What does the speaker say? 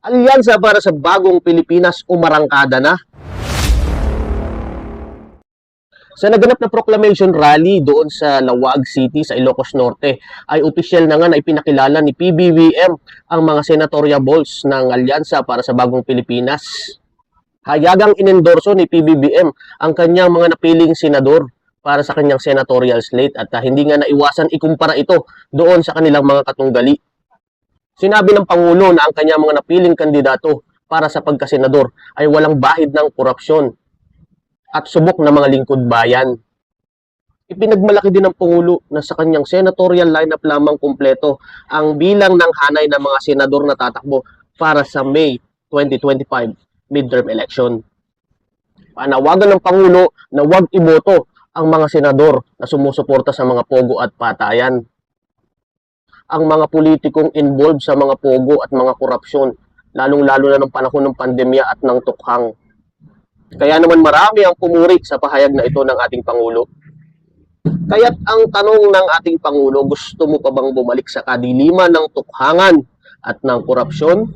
Alyansa para sa bagong Pilipinas umarangkada na. Sa naganap na proclamation rally doon sa Lawag City sa Ilocos Norte ay opisyal na nga na ipinakilala ni PBBM ang mga senatorial balls ng Alyansa para sa bagong Pilipinas. Hayagang inendorso ni PBBM ang kanyang mga napiling senador para sa kanyang senatorial slate at ah, hindi nga naiwasan ikumpara ito doon sa kanilang mga katunggali. Sinabi ng Pangulo na ang kanyang mga napiling kandidato para sa pagkasenador ay walang bahid ng korupsyon at subok na mga lingkod bayan. Ipinagmalaki din ng Pangulo na sa kanyang senatorial lineup lamang kumpleto ang bilang ng hanay ng mga senador na tatakbo para sa May 2025 midterm election. Panawagan ng Pangulo na huwag iboto ang mga senador na sumusuporta sa mga pogo at patayan. Ang mga politikong involved sa mga pogo at mga korupsyon, lalong-lalo na ng panahon ng pandemya at ng tukhang. Kaya naman marami ang pumuri sa pahayag na ito ng ating Pangulo. Kaya't ang tanong ng ating Pangulo, gusto mo pa bang bumalik sa kadiliman ng tukhangan at ng korupsyon?